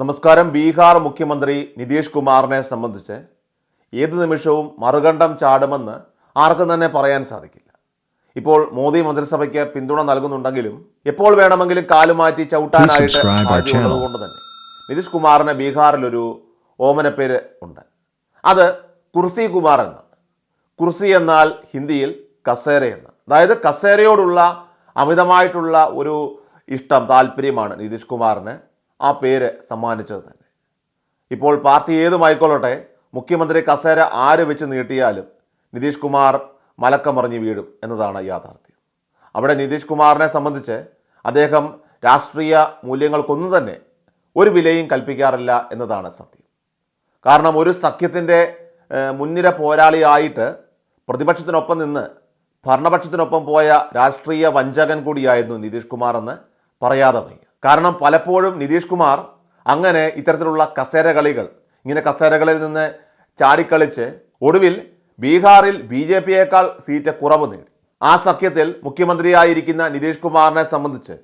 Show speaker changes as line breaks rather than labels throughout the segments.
നമസ്കാരം. ബീഹാർ മുഖ്യമന്ത്രി നിതീഷ് കുമാറിനെ സംബന്ധിച്ച് ഏത് നിമിഷവും മറുകണ്ഠം ചാടുമെന്ന് ആർക്കും തന്നെ പറയാൻ സാധിക്കില്ല. ഇപ്പോൾ മോദി മന്ത്രിസഭയ്ക്ക് പിന്തുണ നൽകുന്നുണ്ടെങ്കിലും എപ്പോൾ വേണമെങ്കിലും കാലുമാറ്റി ചവിട്ടാനായിട്ട്. കൊണ്ട് തന്നെ നിതീഷ് കുമാറിന് ബീഹാറിലൊരു ഓമനപ്പേര് ഉണ്ട്. അത് കുർസി കുമാർ എന്നാണ്. കുർസി എന്നാൽ ഹിന്ദിയിൽ കസേര എന്ന് അതായത് കസേരയോടുള്ള അമിതമായിട്ടുള്ള ഒരു ഇഷ്ടം താല്പര്യമാണ് നിതീഷ് കുമാറിന്. ആ പേര് സമ്മാനിച്ചത് തന്നെ. ഇപ്പോൾ പാർട്ടി ഏതുമായിക്കൊള്ളട്ടെ മുഖ്യമന്ത്രി കസേര ആര് വെച്ച് നീട്ടിയാലും നിതീഷ് കുമാർ മലക്കമറിഞ്ഞ് വീഴും എന്നതാണ് യാഥാർത്ഥ്യം. അവിടെ നിതീഷ് കുമാറിനെ സംബന്ധിച്ച് അദ്ദേഹം രാഷ്ട്രീയ മൂല്യങ്ങൾക്കൊന്നും തന്നെ ഒരു വിലയും കൽപ്പിക്കാറില്ല എന്നതാണ് സത്യം. കാരണം ഒരു സഖ്യത്തിന്റെ മുൻനിര പോരാളിയായിട്ട് പ്രതിപക്ഷത്തിനൊപ്പം നിന്ന് ഭരണപക്ഷത്തിനൊപ്പം പോയ രാഷ്ട്രീയ വഞ്ചകൻ കൂടിയായിരുന്നു നിതീഷ് കുമാർ എന്ന് പറയാതെ വയ്യ. കാരണം പലപ്പോഴും നിതീഷ് കുമാർ അങ്ങനെ ഇത്തരത്തിലുള്ള കസേര കളികൾ ഇങ്ങനെ കസേരകളിൽ നിന്ന് ചാടിക്കളിച്ച് ഒടുവിൽ ബീഹാറിൽ ബി ജെ പിയേക്കാൾ സീറ്റ് കുറവ് നേടി. ആ സഖ്യത്തിൽ മുഖ്യമന്ത്രിയായിരിക്കുന്ന നിതീഷ് കുമാറിനെ സംബന്ധിച്ച്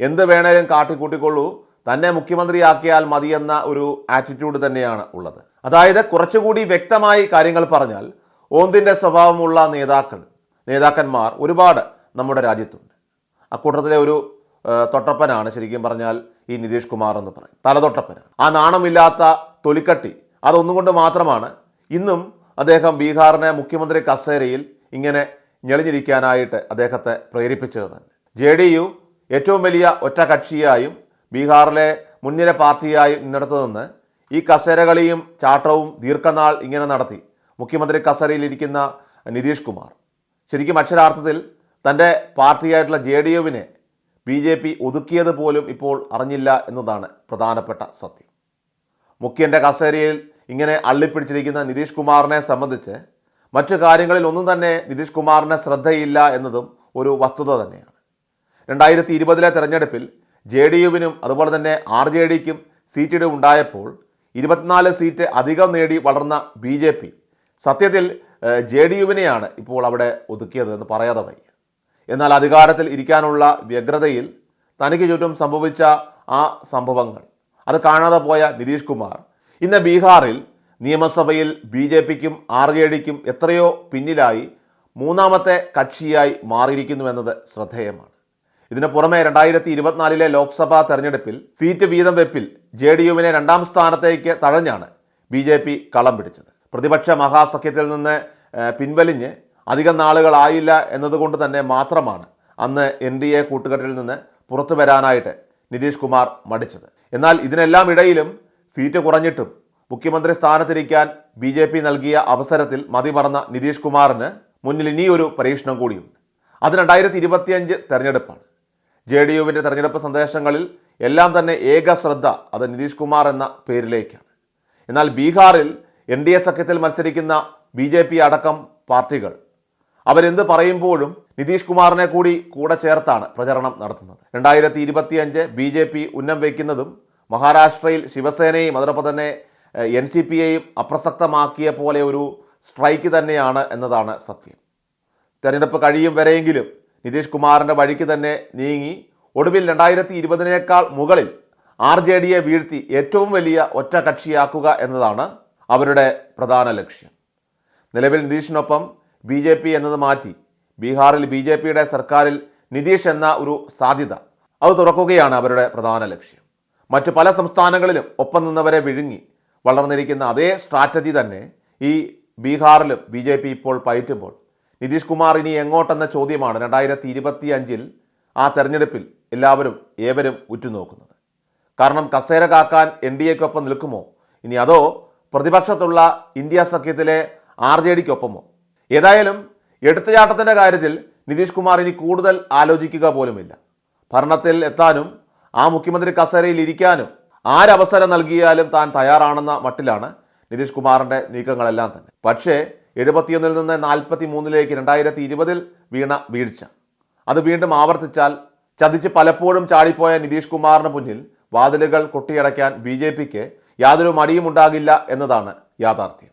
എന്ത് വേണേലും കാട്ടിക്കൂട്ടിക്കൊള്ളൂ തന്നെ മുഖ്യമന്ത്രിയാക്കിയാൽ മതിയെന്ന ഒരു ആറ്റിറ്റ്യൂഡ് തന്നെയാണ് ഉള്ളത്. അതായത് കുറച്ചുകൂടി വ്യക്തമായി കാര്യങ്ങൾ പറഞ്ഞാൽ ഓന്തിന്റെ സ്വഭാവമുള്ള നേതാക്കൾ നേതാക്കന്മാർ ഒരുപാട് നമ്മുടെ രാജ്യത്തുണ്ട്. അക്കൂട്ടത്തിലെ ഒരു തൊട്ടപ്പനാണ് ശരിക്കും പറഞ്ഞാൽ ഈ നിതീഷ് കുമാർ എന്ന് പറയും. തലതൊട്ടപ്പനാണ്. ആ നാണമില്ലാത്ത തൊലിക്കട്ടി അതൊന്നുകൊണ്ട് മാത്രമാണ് ഇന്നും അദ്ദേഹം ബീഹാറിനെ മുഖ്യമന്ത്രി കസേരയിൽ ഇങ്ങനെ ഞെളിഞ്ഞിരിക്കാനായിട്ട് അദ്ദേഹത്തെ പ്രേരിപ്പിച്ചത് തന്നെ. ജെ ഡി യു ഏറ്റവും വലിയ ഒറ്റ കക്ഷിയായും ബീഹാറിലെ മുൻനിര പാർട്ടിയായും ഇന്നിടത്ത് നിന്ന് ഈ കസേരകളിയും ചാട്ടവും ദീർഘനാൾ ഇങ്ങനെ നടത്തി മുഖ്യമന്ത്രി കസേരയിലിരിക്കുന്ന നിതീഷ് കുമാർ. ശരിക്കും അക്ഷരാർത്ഥത്തിൽ തന്റെ പാർട്ടിയായിട്ടുള്ള ജെ ഡി യുവിനെ ബി ജെ പി ഒതുക്കിയത് പോലും ഇപ്പോൾ അറിഞ്ഞില്ല എന്നതാണ് പ്രധാനപ്പെട്ട സത്യം. മുഖ്യന്റെ കസേരയിൽ ഇങ്ങനെ അള്ളിപ്പിടിച്ചിരിക്കുന്ന നിതീഷ് കുമാറിനെ സംബന്ധിച്ച് മറ്റു കാര്യങ്ങളിൽ ഒന്നും തന്നെ നിതീഷ് കുമാറിന് ശ്രദ്ധയില്ല എന്നതും ഒരു വസ്തുത തന്നെയാണ്. രണ്ടായിരത്തി ഇരുപതിലെ തെരഞ്ഞെടുപ്പിൽ ജെ ഡി യുവിനും അതുപോലെ തന്നെ ആർ ജെ ഡിക്കും സീറ്റിട് ഉണ്ടായപ്പോൾ ഇരുപത്തിനാല് സീറ്റ് അധികം നേടി വളർന്ന ബി ജെ പി സത്യത്തിൽ ജെ ഡി യുവിനെയാണ് ഇപ്പോൾ അവിടെ ഒതുക്കിയത് എന്ന് പറയാതെ വയ്യ. എന്നാൽ അധികാരത്തിൽ ഇരിക്കാനുള്ള വ്യഗ്രതയിൽ തനിക്ക് ചുറ്റും സംഭവിച്ച ആ സംഭവങ്ങൾ. അത് കാണാതെ പോയ നിതീഷ് കുമാർ. ഇന്ന് ബീഹാറിൽ നിയമസഭയിൽ ബി ജെ പിക്കും ആർ ജെ ഡിക്കും എത്രയോ പിന്നിലായി മൂന്നാമത്തെ കക്ഷിയായി മാറിയിരിക്കുന്നു എന്നത് ശ്രദ്ധേയമാണ്. ഇതിന് പുറമെ രണ്ടായിരത്തി ഇരുപത്തിനാലിലെ ലോക്സഭാ തെരഞ്ഞെടുപ്പിൽ സീറ്റ് വീതം വെപ്പിൽ ജെ ഡി യുവിനെ രണ്ടാം സ്ഥാനത്തേക്ക് തഴഞ്ഞാണ് ബി ജെ പി കളം പിടിച്ചത്. പ്രതിപക്ഷ മഹാസഖ്യത്തിൽ നിന്ന് പിൻവലിഞ്ഞ് അധികം നാളുകളായില്ല എന്നതുകൊണ്ട് തന്നെ മാത്രമാണ് അന്ന് എൻ ഡി എ കൂട്ടുകെട്ടിൽ നിന്ന് പുറത്തു വരാനായിട്ട് നിതീഷ് കുമാർ മടിച്ചത്. എന്നാൽ ഇതിനെല്ലാം ഇടയിലും സീറ്റ് കുറഞ്ഞിട്ടും മുഖ്യമന്ത്രി സ്ഥാനത്തിരിക്കാൻ ബി ജെ പി നൽകിയ അവസരത്തിൽ മതിമറന്ന നിതീഷ് കുമാറിന് മുന്നിൽ ഇനിയൊരു പരീക്ഷണം കൂടിയുണ്ട്. അത് രണ്ടായിരത്തി ഇരുപത്തിയഞ്ച് തെരഞ്ഞെടുപ്പാണ്. ജെ ഡി യുവിന്റെ തെരഞ്ഞെടുപ്പ് സന്ദേശങ്ങളിൽ എല്ലാം തന്നെ ഏക ശ്രദ്ധ അത് നിതീഷ് കുമാർ എന്ന പേരിലേക്കാണ്. എന്നാൽ ബീഹാറിൽ എൻ ഡി എ സഖ്യത്തിൽ മത്സരിക്കുന്ന ബി ജെ പി അടക്കം പാർട്ടികൾ അവരെന്ത് പറയുമ്പോഴും നിതീഷ് കുമാറിനെ കൂടി കൂടെ ചേർത്താണ് പ്രചരണം നടത്തുന്നത്. രണ്ടായിരത്തി ഇരുപത്തിയഞ്ച് ബി ജെ പി ഉന്നം വയ്ക്കുന്നതും മഹാരാഷ്ട്രയിൽ ശിവസേനയും അതോടൊപ്പം തന്നെ എൻ സി പിയെയും അപ്രസക്തമാക്കിയ പോലെ ഒരു സ്ട്രൈക്ക് തന്നെയാണ് എന്നതാണ് സത്യം. തെരഞ്ഞെടുപ്പ് കഴിയും വരെയെങ്കിലും നിതീഷ് കുമാറിന്റെ വഴിക്ക് തന്നെ നീങ്ങി ഒടുവിൽ രണ്ടായിരത്തി ഇരുപതിനേക്കാൾ മുകളിൽ ആർ ജെ ഡിയെ വീഴ്ത്തി ഏറ്റവും വലിയ ഒറ്റ കക്ഷിയാക്കുക എന്നതാണ് അവരുടെ പ്രധാന ലക്ഷ്യം. നിലവിൽ നിതീഷിനൊപ്പം ബി ജെ പി എന്നത് മാറ്റി ബീഹാറിൽ ബി ജെ പിയുടെ സർക്കാരിൽ നിതീഷ് എന്ന ഒരു സാധ്യത. അത് തുറക്കുകയാണ് അവരുടെ പ്രധാന ലക്ഷ്യം. മറ്റ് പല സംസ്ഥാനങ്ങളിലും ഒപ്പം നിന്നവരെ വിഴുങ്ങി വളർന്നിരിക്കുന്ന അതേ സ്ട്രാറ്റജി തന്നെ ഈ ബീഹാറിലും ബി ജെ പി ഇപ്പോൾ പയറ്റുമ്പോൾ. നിതീഷ് കുമാർ ഇനി എങ്ങോട്ടെന്ന ചോദ്യമാണ് രണ്ടായിരത്തി ഇരുപത്തി അഞ്ചിൽ ആ തെരഞ്ഞെടുപ്പിൽ എല്ലാവരും ഏവരും ഉറ്റുനോക്കുന്നത്. കാരണം കസേര കാക്കാൻ എൻ ഡി എക്കൊപ്പം നിൽക്കുമോ? ഇനി അതോ പ്രതിപക്ഷത്തുള്ള ഇന്ത്യ സഖ്യത്തിലെ ആർ ജെ ഡിക്കൊപ്പമോ? ഏതായാലും എടുത്തുചാട്ടത്തിന്റെ കാര്യത്തിൽ നിതീഷ് കുമാർ ഇനി കൂടുതൽ ആലോചിക്കുക പോലുമില്ല. ഭരണത്തിൽ എത്താനും ആ മുഖ്യമന്ത്രി കസേരയിൽ ഇരിക്കാനും ആരവസരം നൽകിയാലും താൻ തയ്യാറാണെന്ന മട്ടിലാണ് നിതീഷ് കുമാറിന്റെ നീക്കങ്ങളെല്ലാം തന്നെ. പക്ഷേ എഴുപത്തിയൊന്നിൽ നിന്ന് നാൽപ്പത്തി മൂന്നിലേക്ക് രണ്ടായിരത്തി ഇരുപതിൽ വീണ വീഴ്ച. അത് വീണ്ടും ആവർത്തിച്ചാൽ ചതിച്ച് പലപ്പോഴും ചാടിപ്പോയ നിതീഷ് കുമാറിന് മുന്നിൽ വാതിലുകൾ കൊട്ടിയടയ്ക്കാൻ ബി ജെ പിക്ക് യാതൊരു മടിയും ഉണ്ടാകില്ല എന്നതാണ് യാഥാർത്ഥ്യം.